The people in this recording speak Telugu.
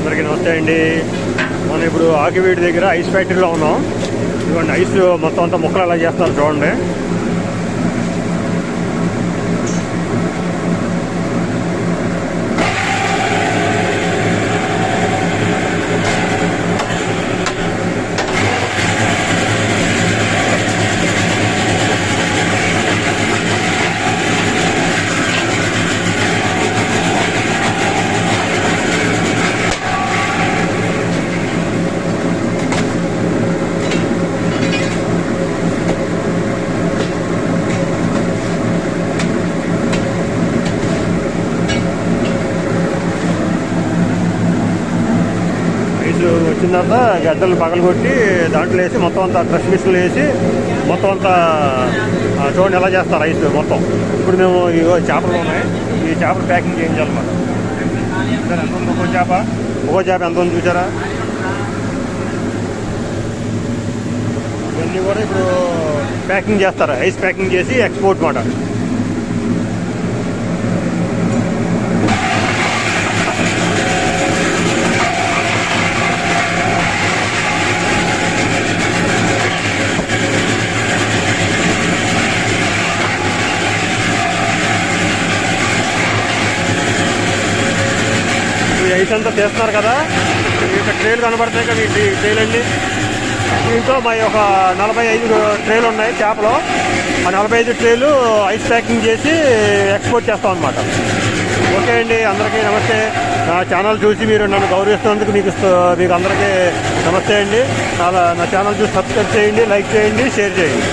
అందరికీ నమస్తే అండి. మనం ఇప్పుడు ఆకివీడి దగ్గర ఐస్ ఫ్యాక్టరీలో ఉన్నాం. ఇదిగోండి ఐస్ మొత్తం అంతా ముక్కలు అలా చేస్తారు చూడండి. ఐస్ వచ్చిన తర్వాత గడ్డలు పగలగొట్టి దాంట్లో వేసి మొత్తం అంతా క్రష్ మిషన్లు వేసి మొత్తం అంతా చూడండి ఎలా చేస్తారు ఐస్ మొత్తం. ఇప్పుడు మేము ఇగో చేపలు ఉన్నాయి. ఈ చేపలు ప్యాకింగ్ చేయించాలన్నమాట సార్ ఎంత ఉంది ఒక్కో చేప? ఒక్కో చేప ఎంత ఉంది చూసారా? ఇవన్నీ కూడా ఇప్పుడు ప్యాకింగ్ చేస్తారు? ఐస్ ప్యాకింగ్ చేసి ఎక్స్పోర్ట్ మాట. ఈ ఐస్ అంతా తీస్తున్నారు కదా. ఇక్కడ ట్రేలు కనబడతాయి కదా ఈ ట్రేలు అండి దీంట్లో మా ఒక నలభై ఐదు ట్రేలు ఉన్నాయి చేపలు. ఆ నలభై ఐదు ట్రేలు ఐస్ ప్యాకింగ్ చేసి ఎక్స్పోర్ట్ చేస్తాం అనమాట ఓకే అండి అందరికీ నమస్తే. నా ఛానల్ చూసి మీరు నన్ను గౌరవిస్తున్నందుకు మీకు మీకు అందరికీ నమస్తే అండి. నా ఛానల్ చూసి సబ్స్క్రైబ్ చేయండి లైక్ చేయండి షేర్ చేయండి.